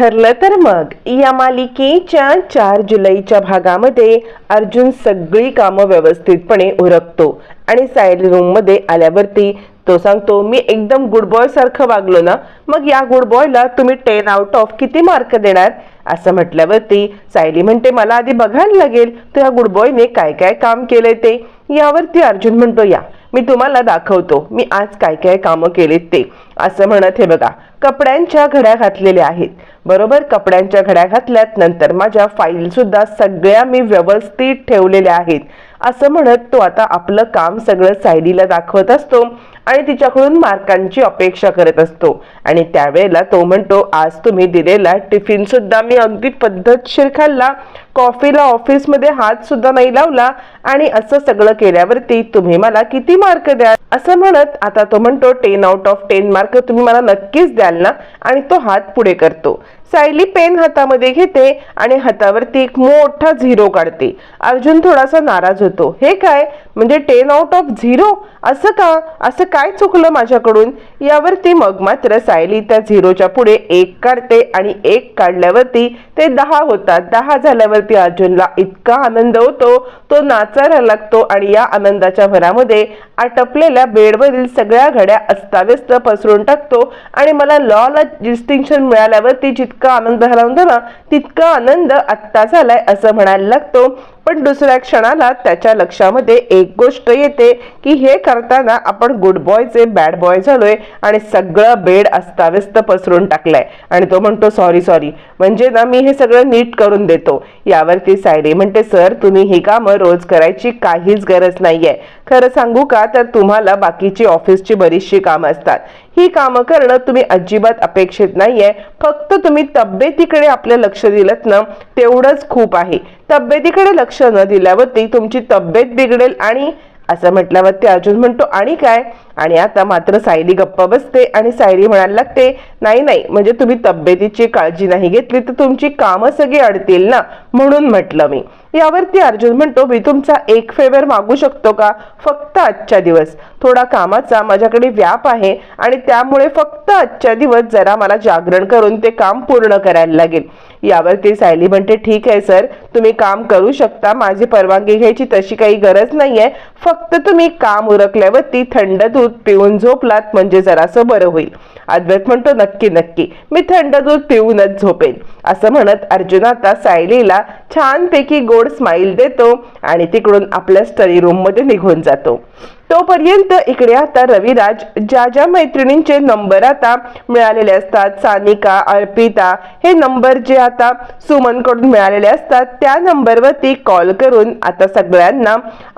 ठरलं तर मग. या मालिकेच्या चार जुलैच्या भागामध्ये अर्जुन सगळी कामं व्यवस्थितपणे उरकतो आणि सायली रूममध्ये आल्यावरती तो सांगतो मी एकदम गुड बॉय सारखं वागलो ना. मग या गुड बॉयला तुम्ही टेन आउट ऑफ किती मार्क देणार? असं म्हटल्यावरती सायली म्हणते मला आधी बघायला लागेल तर या गुड बॉयने काय काय काम केलंय ते. यावरती अर्जुन म्हणतो या मी तुम्हाला दाखवतो. मी आज काय काय कामं केलेत ते. असं म्हणत हे बघा कपड्यांच्या घड्या घातलेल्या आहेत. बरोबर? कपड्यांच्या घड्या घातल्यात नंतर माझ्या फाईल सुद्धा सगळ्या मी व्यवस्थित ठेवलेल्या आहेत. असं म्हणत तो आता आपलं काम सगळं सायलीला दाखवत असतो आणि तिच्याकडून मार्कांची अपेक्षा करत असतो. आणि त्यावेळेला तो म्हणतो आज तुम्ही दिलेला टिफिन सुद्धा मी अगदी पद्धतशीर खाल्ला. कॉफीला ऑफिसमध्ये हात सुद्धा नाही लावला. आणि असं सगळं केल्यावरती तुम्ही मला किती मार्क द्याल? असं म्हणत आता तो म्हणतो ten out of ten mark तुम्ही मला नक्कीच द्याल ना? आणि तो हात पुढे करतो. सायली पेन हातामध्ये घेते आणि हातावरती एक मोठा झिरो काढते. अर्जुन थोडासा नाराज होतो. हे काय? म्हणजे टेन आउट ऑफ झिरो असं का? असं काय चुकलं माझ्याकडून? यावरती मग मात्र सायली त्या झिरोच्या पुढे एक काढते आणि एक काढल्यावरती ते दहा होतात. दहा झाल्यावरती अर्जुनला इतका आनंद होतो. तो नाचायला लागतो आणि या आनंदाच्या भरामध्ये आटपलेल्या बेडवरील सगळ्या घड्या अस्ताव्यस्त पसरून टाकतो आणि मला लॉला डिस्टिंक्शन मिळाल्यावरती जितका आनंद झाला होता ना तितका आनंद आत्ता झालाय असं म्हणायला लागतो. पण दुसऱ्या क्षणाला त्याच्या लक्षामध्ये एक गोष्ट येते की हे करताना आपण गुड बॉयचे बॅड बॉय झालोय आणि सगळं बेड अस्ताव्यस्त पसरून टाकलंय. आणि तो म्हणतो सॉरी सॉरी म्हणजे ना मी हे सगळं नीट करून देतो. यावरती सायडी म्हणते सर तुम्ही ही कामं रोज करायची काहीच गरज नाहीये. खरं सांगू का? तर तुम्हाला बाकीची ऑफिसची बरीचशी कामं असतात. ही कामं करणं तुम्ही अजिबात अपेक्षित नाहीये. फक्त तुम्ही तब्येतीकडे आपलं लक्ष दिलं ना तेवढंच खूप आहे. तब्येतीकडे लक्ष न दिल्यावरती तुमची तब्येत बिघडेल आणि असं म्हटल्यावरती अर्जुन म्हणतो आणि काय? आणि आता मात्र सायली गप्पा बसते आणि सायली म्हणायला लागते नाही नाही म्हणजे तुम्ही तब्येतीची काळजी नाही घेतली तर तुमची कामं सगळी अडतील ना? म्हणून म्हटलं मी. यावरती अर्जुन म्हणतो मी तुमचा एक फेवर मागू शकतो का? फक्त आजच्या दिवस. थोडा कामाचा माझ्याकडे व्याप आहे आणि त्यामुळे फक्त आजच्या दिवस जरा मला जागरण करून ते काम पूर्ण करायला लागेल. यावरती सायली म्हणते ठीक आहे सर. तुम्ही काम करू शकता. माझी परवानगी घ्यायची तशी काही गरज नाहीये. फक्त तुम्ही काम उरकल्यावरती थंड दूध पिऊन झोपलात म्हणजे जरासं बरं होईल. अद्वैत म्हणतो नक्की नक्की मी थंड दूध पिऊनच झोपेन. असं म्हणत अर्जुन आता सायलीला छानपैकी गोड स्माईल देतो आणि तिकडून आपल्या स्टडी रूममध्ये निघून जातो. तोपर्यंत इकडे आता रविराज ज्या ज्या मैत्रिणींचे नंबर आता मिळालेले असतात सानिका अर्पिता हे नंबर जे आता सुमनकडून मिळालेले असतात त्या नंबरवरती कॉल करून आता सगळ्यांना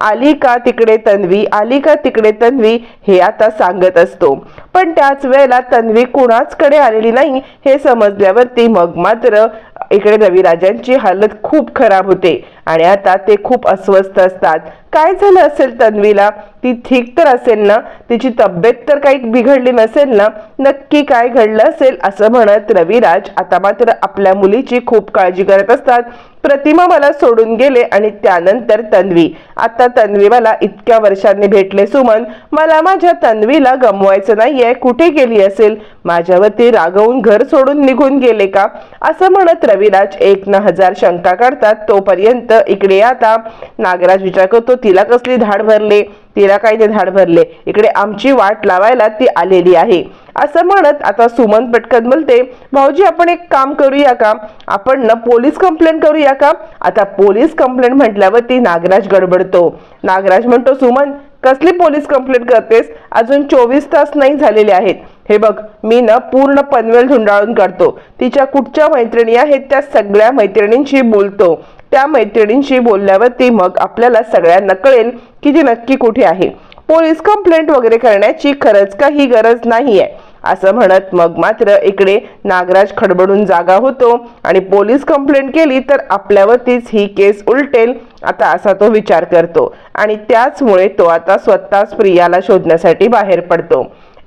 आली का तिकडे तन्वी आली का तिकडे तन्वी हे आता सांगत असतो. पण त्याच वेळेला तन्वी कुणाचकडे आलेली नाही हे समजल्यावरती मग मात्र इकडे रविराजांची हालत खूप खराब होते. आणि आता ते खूप अस्वस्थ असतात. काय झालं असेल तन्वीला? ती ठीक तर असेल ना? तिची तब्येत तर काही बिघडली नसेल ना? नक्की काय घडलं असेल असं म्हणत रविराज आता मात्र आपल्या मुलीची खूप काळजी करत असतात. प्रतिमा मला सोडून गेले आणि त्यानंतर तन्वी. आता तन्वी मला इतक्या वर्षांनी भेटले सुमन. मला माझ्या तन्वीला गमवायचं नाहीये. कुठे गेली असेल? माझ्यावरती रागवून घर सोडून निघून गेले का? असं म्हणत रविराज एक ना हजार शंका काढतात. तोपर्यंत इकडे आता नागराज विचार करतो तिला कसली धाड भरले? तिला काय ते धाड भरले? इकडे आमची वाट लावायला ती आलेली आहे. असं म्हणत आता सुमन पटकन बोलते भाऊजी आपण एक काम करूया का? आपण ना पोलीस कंप्लेंट करूया का? आता पोलीस कंप्लेंट म्हटल्यावर ती नागराज गडबडतो. नागराज म्हणतो सुमन कसली पोलीस कंप्लेंट करतेस? अजून चोवीस तास नाही झालेले आहेत. हे बघ मी ना पूर्ण पनवेल धुंडाळून काढतो. तिच्या कुठच्या मैत्रिणी आहेत त्या सगळ्या मैत्रिणींशी बोलतो. त्या मैत्रिणींशी बोलल्यावरती मग आपल्याला सगळ्यांना कळेल की ती नक्की कुठे आहे. पोलीस कंप्लेंट वगैरे करण्याची खरंच काही गरज नाही आहे असं म्हणत मग मात्र इकडे नागराज खडबडून जागा होतो आणि पोलीस कंप्लेंट केली तर आपल्यावरतीच ही केस उलटेल आता असा तो विचार करतो. आणि त्याचमुळे तो आता स्वतःच प्रियाला शोधण्यासाठी बाहेर पडतो.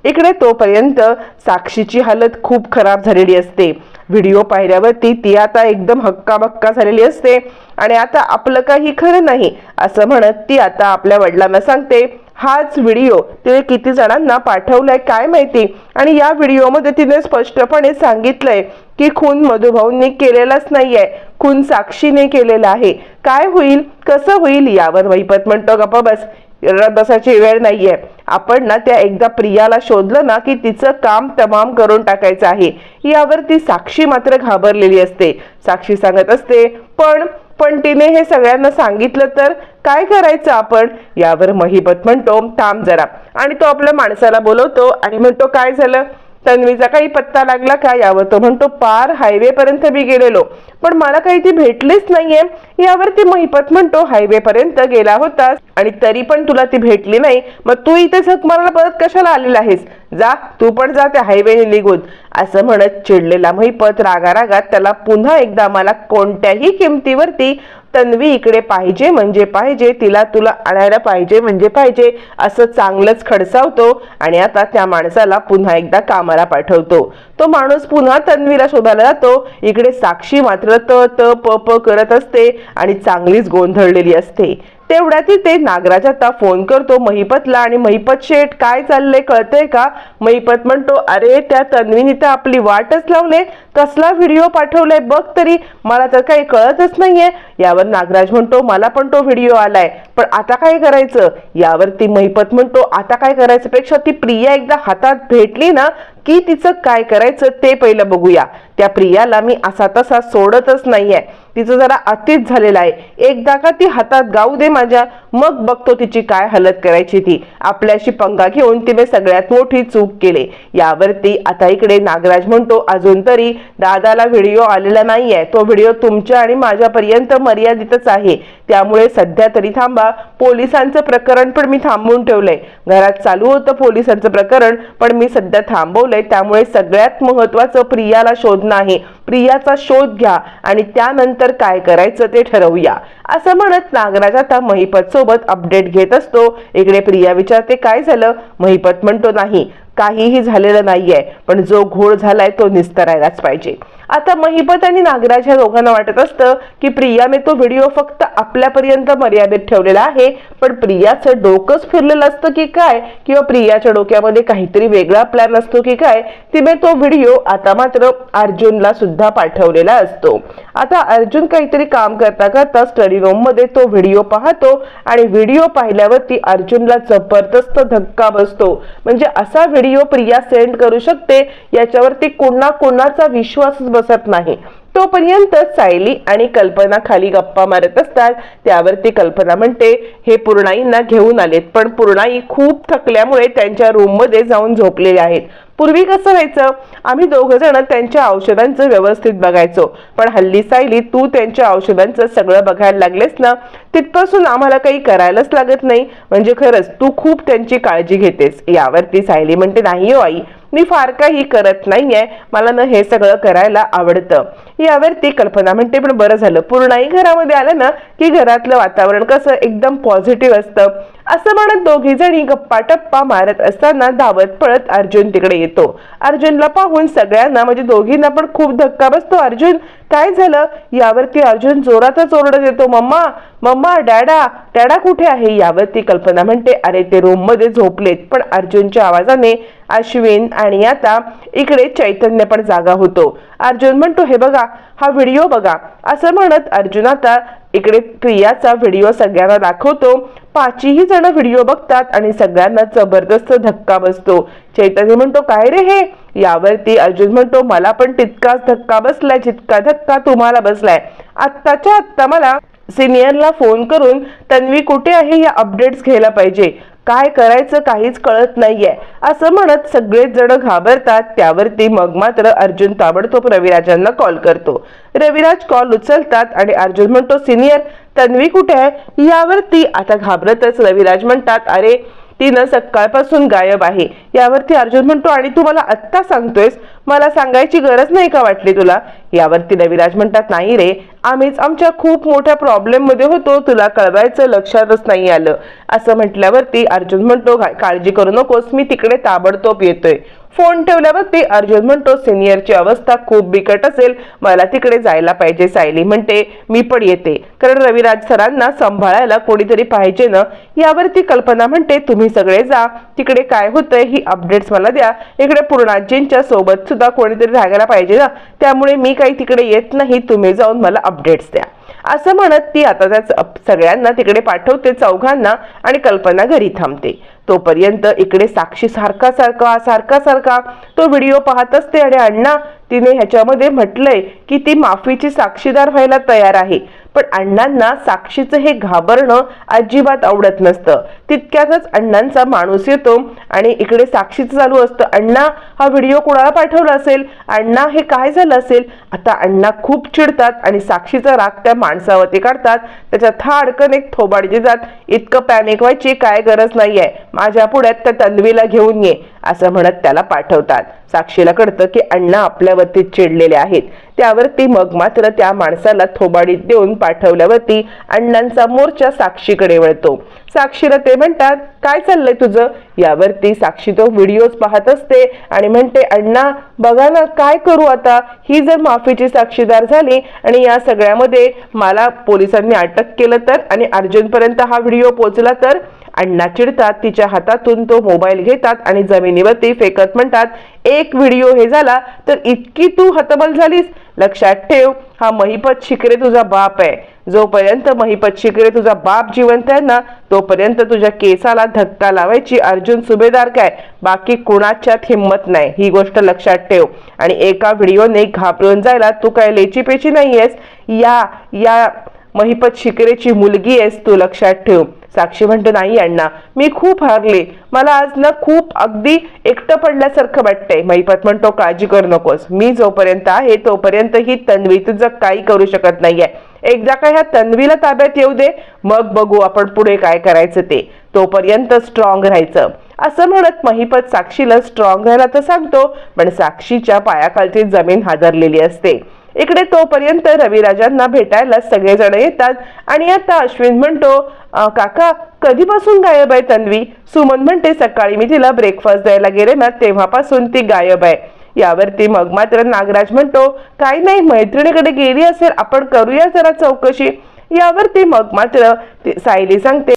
इकडे तोपर्यंत साक्षीची हालत खूप खराब झालेली असते. व्हिडिओ पाहिल्यावरती ती आता एकदम हक्काबक्का झालेली असते. आणि आता आपलं काही खरं नाही असं म्हणत ती आता आपल्या वडिलांना सांगते हाच व्हिडिओ तिने किती जणांना पाठवलाय काय माहिती? आणि या व्हिडिओमध्ये तिने स्पष्टपणे सांगितलंय की खून मधुभाऊंनी केलेलाच नाहीये खून साक्षीने केलेला आहे. काय होईल कसं होईल यावर वैपत म्हणतो गप्पा बस. शरीरात बसायची वेळ नाहीये. आपण ना त्या एकदा प्रियाला शोधलं ना की तिचं काम तमाम करून टाकायचं आहे. यावर ती साक्षी मात्र घाबरलेली असते. साक्षी सांगत असते पण पण तिने हे सगळ्यांना सांगितलं तर काय करायचं आपण? यावर महिबत म्हणतो थांब जरा. आणि तो आपल्या माणसाला बोलवतो आणि म्हणतो काय झालं? तन्वीचा काही पत्ता लागला का यावर? तो म्हणतो पार हायवे पर्यंत मी गेलेलो. पण मला काही ती भेटलीच नाहीये. यावर ती महिपत म्हणतो हायवे पर्यंत गेला होतास आणि तरी पण तुला ती भेटली नाही. मग तू इथे झक मारायला परत कशाला आलेला आहेस? जा तू पण जा त्या हायवेने निघून. असं म्हणत चिडलेला महिपत रागा रागात त्याला पुन्हा एकदा मला कोणत्याही किमतीवरती तन्वी इकडे पाहिजे म्हणजे पाहिजे तिला तुला आणायला पाहिजे म्हणजे पाहिजे असं चांगलंच खडसावतो आणि आता त्या माणसाला पुन्हा एकदा कामाला पाठवतो. तो माणूस पुन्हा तन्वीला शोधायला जातो. इकडे साक्षी मात्र त त प प करत असते आणि चांगलीच गोंधळलेली असते. तेवढ्यात ते नागराज आता फोन करतो महिपतला आणि महिपत शेठ काय चाललंय कळतंय का? महिपत म्हणतो अरे त्या तन्वीने तर आपली वाटच लावले कसला व्हिडिओ पाठवलाय बघ तरी मला तर काही कळतच नाहीये. यावर नागराज म्हणतो मला पण तो व्हिडिओ आलाय पण आता काय करायचं? यावरती महिपत म्हणतो आता काय करायचं पेक्षा ती प्रिया एकदा हातात भेटली ना की तिचं काय करायचं ते पहिलं बघूया. त्या प्रियाला मी असा तसा सोडतच नाहीये. तिचं जरा अतिच झालेलं आहे. एकदा का ती हातात गाऊ दे माझ्या मग बघतो तिची काय हालत करायची ती. आपल्याशी पंगा घेऊन तिने सगळ्यात मोठी चूक केली. यावरती आता इकडे नागराज म्हणतो अजून तरी दादाला व्हिडिओ आलेला नाहीये. तो व्हिडिओ तुमच्या आणि माझ्यापर्यंत मर्यादितच आहे. त्यामुळे सध्या तरी थांबा. पोलिसांचं प्रकरण पण मी थांबवून ठेवलंय. घरात चालू होतं पोलिसांचं प्रकरण पण मी सध्या थांबवलंय. त्यामुळे सगळ्यात महत्वाचं प्रियाला शोधणं आहे. प्रियाचा शोध घ्या आणि त्यानंतर काय करायचं ते ठरवूया. असं म्हणत नागराज आता महिपत सोबत अपडेट घेत असतो. इकडे प्रिया विचारते काय झालं? महिपत म्हणतो नाही काहीही झालेलं नाहीये पण जो घोळ झालाय तो निस्तरायलाच पाहिजे. आता महिपत आणि नागराज ह्या दोघांना वाटत असतं की प्रियाने तो व्हिडिओ फक्त आपल्यापर्यंत मर्यादित ठेवलेला आहे. पण प्रियाचं डोकंच फिरलेलं असतं की काय? किंवा प्रियाच्या डोक्यामध्ये काहीतरी वेगळा प्लॅन असतो की काय? तिने तो व्हिडिओ आता मात्र अर्जुनला सुद्धा पाठवलेला असतो. आता अर्जुन काहीतरी काम करता करता स्टडी रूममध्ये तो व्हिडिओ पाहतो आणि व्हिडिओ पाहिल्यावरती अर्जुनला जबरदस्त धक्का बसतो. म्हणजे असा व्हिडिओ प्रिया सेंड करू शकते याच्यावरती कोणा कोणाचा विश्वासच बसत नाही. तोपर्यंत सायली आणि कल्पना खाली गप्पा मारत असतात. त्यावरती कल्पना म्हणते हे पूर्णाईंना घेऊन आलेत पण पूर्णाई खूप थकल्यामुळे त्यांच्या रूममध्ये जाऊन झोपलेले आहेत. पूर्वी कसं व्हायचं? आम्ही दोघं जण त्यांच्या औषधांचं व्यवस्थित बघायचो. पण हल्ली सायली तू त्यांच्या औषधांचं सगळं बघायला लागलेस ना? तिथपासून आम्हाला काही करायलाच लागत नाही. म्हणजे खरंच तू खूप त्यांची काळजी घेतेस. यावरती सायली म्हणते नाही हो आई मी फार काही करत नाहीये. मला ना हे सगळं करायला आवडतं. यावर ती कल्पना म्हणते पण बरं झालं. पूर्णही घरामध्ये आलं ना की घरातलं वातावरण कसं एकदम पॉझिटिव्ह असतं. असं म्हणत दोघी जणी गप्पा टप्पा मारत असताना धावत पळत अर्जुन तिकडे येतो. अर्जुनला पाहून सगळ्यांना म्हणजे दोघींना पण खूप धक्का बसतो. अर्जुन काय झालं? यावरती अर्जुन जोरातच ओरडत येतो मम्मा मम्मा डॅडा डॅडा कुठे आहे? यावरती कल्पना म्हणते अरे ते रूममध्ये झोपलेत. पण अर्जुनच्या आवाजाने अश्विन आणि आता इकडे चैतन्य पण जागा होतो. अर्जुन म्हणतो हे बघा हा व्हिडिओ बघा. असं म्हणत अर्जुन आता इकडे प्रियाचा व्हिडिओ सगळ्यांना दाखवतो. पाचही जण व्हिडिओ बघतात आणि सगळ्यांना जबरदस्त धक्का बसतो. चैतन्य म्हणतो काय रे हे? यावरती अर्जुन म्हणतो मला पण तितकाच धक्का बसलाय जितका धक्का तुम्हाला बसलाय. आत्ताच्या आत्ता मला सिनियरला फोन करून तन्वी कुठे आहे? या अपडेट्स घ्यायला पाहिजे. काय करायचं काहीच कळत नाहीये. असं म्हणत सगळेच जण घाबरतात. त्यावरती मग मात्र अर्जुन ताबडतोब रविराजांना कॉल करतो. रविराज कॉल उचलतात आणि अर्जुन म्हणतो सिनियर तन्वी कुठे आहे? यावरती. आता घाबरतच रविराज म्हणतात अरे तिनं सकाळपासून गायब आहे. यावरती अर्जुन म्हणतो आणि तू मला आत्ता सांगतोयस मला सांगायची गरज नाही का वाटली तुला? यावरती रविराज म्हणतात नाही रे आम्हीच आमच्या खूप मोठ्या प्रॉब्लेममध्ये होतो. तुला कळवायचं लक्षातच नाही आलं. असं म्हटल्यावरती अर्जुन म्हणतो काळजी करू नकोस मी तिकडे ताबडतोब येतोय. फोन ठेवल्यावरती अर्जुन म्हणतो सिनियरची अवस्था खूप बिकट असेल. मला तिकडे जायला पाहिजे सायली म्हणते. मी पण येते. कारण रविराज सरांना सांभाळायला कोणीतरी पाहिजे ना? यावरती कल्पना म्हणते तुम्ही सगळे जा. तिकडे काय होतंय ही अपडेट्स मला द्या. इकडे पूर्णाजींच्या सोबत सुद्धा कोणीतरी राहायला पाहिजे ना. त्यामुळे मी काही तिकडे येत नाही तुम्ही जाऊन मला अपडेट्स द्या. असं म्हणत ती आता त्या सगळ्यांना तिकडे पाठवते चौघांना आणि कल्पना घरी थांबते. तोपर्यंत इकडे साक्षी सारखा सारखा सारखा सारखा तो व्हिडिओ पाहत असते आणि अण्णा तिने ह्याच्यामध्ये म्हटलंय की ती माफीची साक्षीदार व्हायला तयार आहे. पण अण्णांना साक्षीचं हे घाबरणं अजिबात आवडत नसतं. तितक्यातच अण्णांचा माणूस येतो आणि इकडे साक्षीचं चालू असतं. अण्णा हा व्हिडिओ कोणाला पाठवला असेल? अण्णा हे काय झालं असेल? आता अण्णा खूप चिडतात आणि साक्षीचा राग त्या माणसावरती काढतात. त्याच्या थाडकन एक थोबाड देतात इतकं पॅनिक व्हायची काय गरज नाहीये. माझ्या पुढ्यात त्या तन्वीला घेऊन ये असं म्हणत त्याला पाठवतात. साक्षीला कळतं की अण्णा आपल्यावरती चिडलेले आहेत. त्यावरती मग मात्र त्या माणसाला थोबाडीत देऊन पाठवल्यावरती अण्णांचा मोर्चा साक्षीकडे वळतो. साक्षीला ते म्हणतात काय चाललंय तुझं? यावरती साक्षी तो व्हिडिओज पाहत असते आणि म्हणते अण्णा बघा ना काय करू आता? ही जर माफीची साक्षीदार झाली आणि या सगळ्यामध्ये मला पोलिसांनी अटक केलं तर आणि अर्जुनपर्यंत हा व्हिडिओ पोचला तर? अण्णा चिडतात तिच्या हातातून तो मोबाईल घेतात आणि जमिनीवरती फेकत म्हणतात एक व्हिडिओ हे झाला तर इतकी तू हतबल झालीस? लक्षात ठेव हा महिपत शिकरे तुझा बाप आहे. जोपर्यंत महिपत शिकरे तुझा बाप जिवंत आहे ना तोपर्यंत तुझ्या केसाला धक्का लावायची अर्जुन सुभेदार काय बाकी कुणाच्यात हिंमत नाही. ही गोष्ट लक्षात ठेव. आणि एका व्हिडिओने घाबरून जायला तू काय लेचीपेची नाहीयेस? या या महिपत शिकरेची मुलगी आहेस तू लक्षात ठेव. साक्षी म्हणतो नाही अण्णा मी खूप हारले. मला आज ना खूप अगदी एकटं पडल्यासारखं वाटतंय. महिपत म्हणतो काळजी करू नकोस. मी जोपर्यंत आहे तोपर्यंत ही तन्वी तुझं काही करू शकत नाहीये. एकदा का ह्या तन्वीला ताब्यात येऊ दे मग बघू आपण पुढे काय करायचं ते. तोपर्यंत स्ट्रॉंग राहायचं. असं म्हणत महिपत साक्षीला स्ट्रॉंग राहायला तर सांगतो पण साक्षीच्या पायाखालची जमीन हादरलेली असते. इकडे तोपर्यंत रविराजांना भेटायला सगळेजण येतात. आणि आता अश्विन म्हणतो काका कधीपासून गायब आहे तन्वी? सुमन म्हणते सकाळी मी तिला ब्रेकफास्ट द्यायला गेले ना तेव्हापासून ती गायब आहे. यावरती मग मात्र नागराज म्हणतो काय नाही मैत्रिणीकडे गेली असेल आपण करूया जरा चौकशी. यावरती मग मात्र सायली सांगते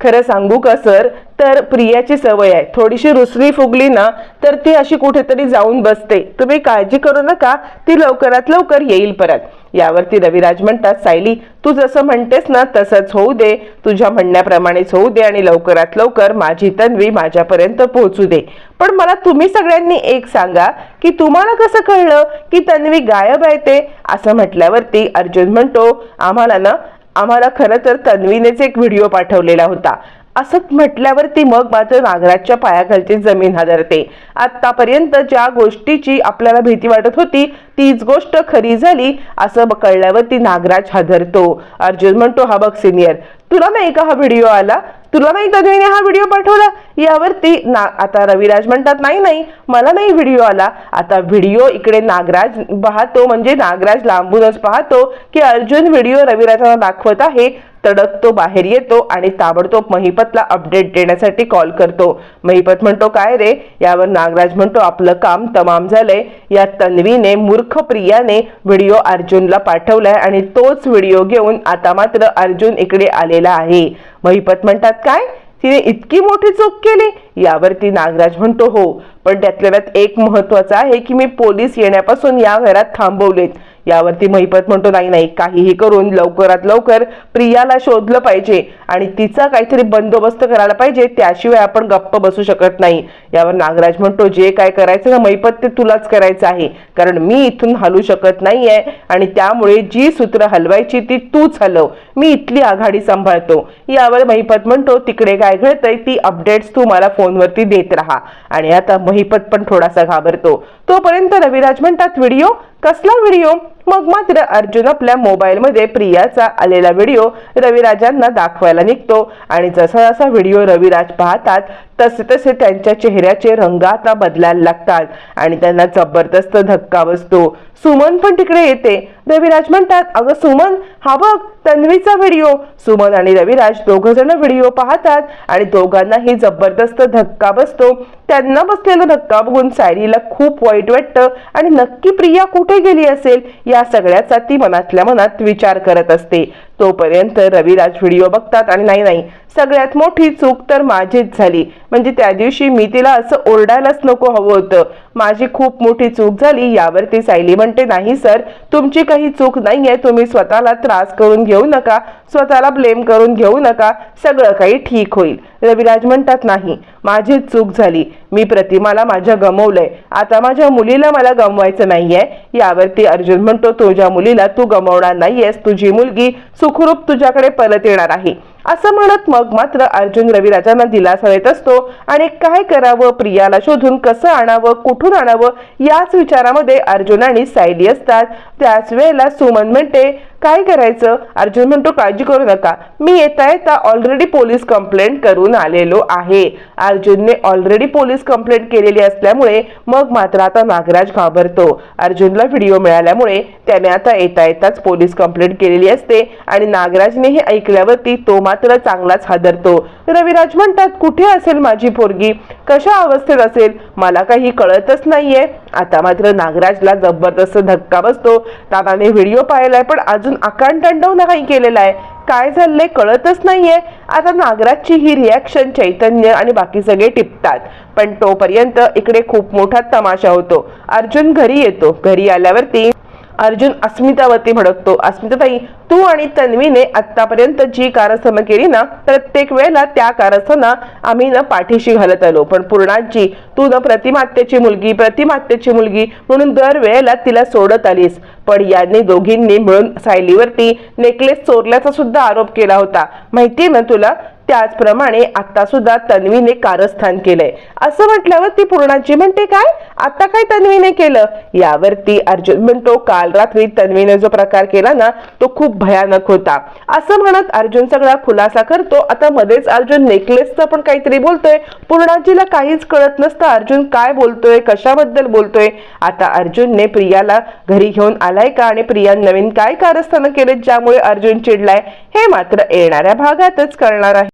खरं सांगू का सर? तर प्रियाची सवय आहे. थोडीशी रुसली फुगली ना तर ती अशी कुठेतरी जाऊन बसते. तुम्ही काळजी करू नका ती लवकरात लवकर येईल परत. यावरती रविराज म्हणतात सायली तू जसं म्हणतेस ना तसंच होऊ दे. तुझ्या म्हणण्याप्रमाणेच होऊ दे आणि लवकरात लवकर माझी तन्वी माझ्यापर्यंत पोहोचू दे. पण मला तुम्ही सगळ्यांनी एक सांगा की तुम्हाला कसं कळलं की तन्वी गायब आहे ते? असं म्हटल्यावरती अर्जुन म्हणतो आम्हाला ना आम्हाला खरं तर तन्वीनेच एक व्हिडिओ पाठवलेला होता. असं म्हटल्यावरती मग मात्र नागराजच्या पायाखालची जमीन हादरते. आतापर्यंत ज्या गोष्टीची आपल्याला भीती वाटत होती तीच गोष्ट खरी झाली असं कळल्यावरती नागराज हादरतो. अर्जुन म्हणतो हा बघ सिनियर तुला नाही का हा व्हिडिओ आला? तुला नाही तन्वीने हा व्हिडिओ पाठवला? यावरती ना आता रविराज म्हणतात नाही नाही मला नाही व्हिडिओ आला. आता व्हिडिओ इकडे नागराज पाहतो म्हणजे नागराज लांबूनच पाहतो की अर्जुन व्हिडिओ रविराजांना दाखवत आहे. तडक तो बाहेर येतो आणि ताबडतोब महिपतला अपडेट देण्यासाठी कॉल करतो. महिपत म्हणतो काय रे? यावर नागराज म्हणतो आपलं काम तमाम झालंय. या तन्वीने मूर्ख प्रियाने व्हिडिओ अर्जुनला पाठवलाय आणि तोच व्हिडिओ घेऊन आता मात्र अर्जुन इकडे आलेला आहे. महिपत म्हणतात काय? तिने इतकी मोठी चूक केली? यावरती नागराज म्हणतो हो. पण त्यातल्या त्यात एक महत्वाचं आहे की मी पोलीस येण्यापासून या घरात थांबवलेत. यावरती महिपत म्हणतो नाही नाही काहीही करून लवकरात लवकर प्रियाला शोधलं पाहिजे आणि तिचा काहीतरी बंदोबस्त करायला पाहिजे त्याशिवाय आपण गप्प बसू शकत नाही. यावर नागराज म्हणतो जे काय करायचं ना महिपत ते तुलाच करायचं आहे. कारण मी इथून हलू शकत नाहीये आणि त्यामुळे जी सूत्र हलवायची ती तूच हलव. मी इथली आघाडी सांभाळतो. यावर महिपत म्हणतो तिकडे काय घडतंय ती अपडेट्स तू मला फोनवरती देत राहा. आणि आता महिपत पण थोडासा घाबरतो. तोपर्यंत रविराज म्हणतात व्हिडिओ? कसला व्हिडिओ? मग मात्र अर्जुन आपल्या मोबाईलमध्ये प्रियाचा आलेला व्हिडिओ रविराजांना दाखवायला निघतो. आणि जसा जसा व्हिडिओ रविराज पाहतात तसे तसे त्यांच्या चेहऱ्याचे रंग आता बदलायला लागतात आणि त्यांना जबरदस्त धक्का बसतो. सुमन पण तिकडे येते. रविराज म्हणतात अगं सुमन हा बघ तन्वीचा व्हिडिओ. सुमन आणि रविराज दोघ जण व्हिडिओ पाहतात आणि दोघांनाही जबरदस्त धक्का बसतो. त्यांना बसलेला धक्का बघून सायलीला खूप वाईट वाटतं आणि नक्की प्रिया कुठे गेली असेल या सगळ्याचा ती मनातल्या मनात विचार करत असते. तोपर्यंत रविराज व्हिडिओ बघतात आणि नाही नाही सगळ्यात मोठी चूक तर माझीच झाली. म्हणजे त्या दिवशी मी तिला असं ओरडायलाच नको हवं होतं. माझी खूप मोठी चूक झाली यावरती सायली म्हणते नाही सर तुमची काही चूक नाहीये तुम्ही स्वतःला त्रास करून घेऊ नका स्वतःला ब्लेम करून घेऊ नका सगळं काही ठीक होईल. रविराज म्हणतात नाही माझीच चूक झाली. मी प्रतिमाला माझ्या गमवलंय. आता माझ्या मुलीला मला गमवायचं नाहीये. यावरती अर्जुन म्हणतो तुझ्या मुलीला तू गमवणार नाहीयेस. तुझी मुलगी सुखरूप तुझ्याकडे परत येणार आहे. असं म्हणत मग मात्र अर्जुन रविराजांना दिलासा देत असतो आणि काय करावं प्रियाला शोधून कसं आणावं कुठून आणावं याच विचारामध्ये अर्जुन आणि सायली असतात. त्याच वेळेला सुमन म्हणते काय करायचं? अर्जुन म्हणतो काळजी करू नका. मी येता येता ऑलरेडी पोलीस कंप्लेंट करून आलेलो आहे. अर्जुनने ऑलरेडी पोलीस कंप्लेंट केलेली असल्यामुळे मग मात्र आता नागराज घाबरतो. अर्जुनला व्हिडिओ मिळाल्यामुळे त्याने आता येता येताच पोलीस कंप्लेंट केलेली असते आणि नागराजने हे ऐकल्यावरती तो मात्र चांगलाच हादरतो. रविराज म्हणतात कुठे असेल माझी पोरगी? कशा अवस्थेत असेल? मला काही कळतच नाहीये. आता मात्र नागराजला जबरदस्त धक्का बसतो. दादाने व्हिडिओ पाहिलाय पण अजून आकांतांडव नाही केलेला आहे. काय झालंय कळतच नाहीये. आता नागराजची ही रिॲक्शन चैतन्य आणि बाकी सगळे टिपतात. पण तोपर्यंत इकडे खूप मोठा तमाशा होतो. अर्जुन घरी येतो. घरी आल्यावरती अर्जुन अस्मितावरती भडकतो. अस्मिताताई तू आणि तन्वीने आतापर्यंत जी कारस्थानं केली ना प्रत्येक वेळेला त्या कारस्थाना आम्ही ना पाठीशी घालत आलो. पण पूर्णाजी तू न प्रतिमात्याची मुलगी प्रतिमात्याची मुलगी म्हणून दर वेळेला तिला सोडत आलीस. पण यांनी दोघींनी मिळून सायलीवरती नेकलेस चोरल्याचा सुद्धा आरोप केला होता. माहितीये ना तुला? त्याचप्रमाणे आता सुद्धा तन्वीने कारस्थान केलंय. असं म्हटल्यावर ती पूर्णाची म्हणते काय? आता काय तन्वीने केलं? यावरती अर्जुन म्हणतो काल रात्री तन्वीने जो प्रकार केला ना तो खूप भयानक होता. असं म्हणत अर्जुन सगळा खुलासा करतो. आता मध्येच अर्जुन नेकलेसचं पण काहीतरी बोलतोय. पूर्णाजीला काहीच कळत नसतं अर्जुन काय बोलतोय कशाबद्दल बोलतोय. आता अर्जुनने प्रियाला घरी घेऊन आलाय का? आणि प्रिया नवीन काय कारस्थानं केलेत ज्यामुळे अर्जुन चिडलाय? हे मात्र येणाऱ्या भागातच कळणार आहे.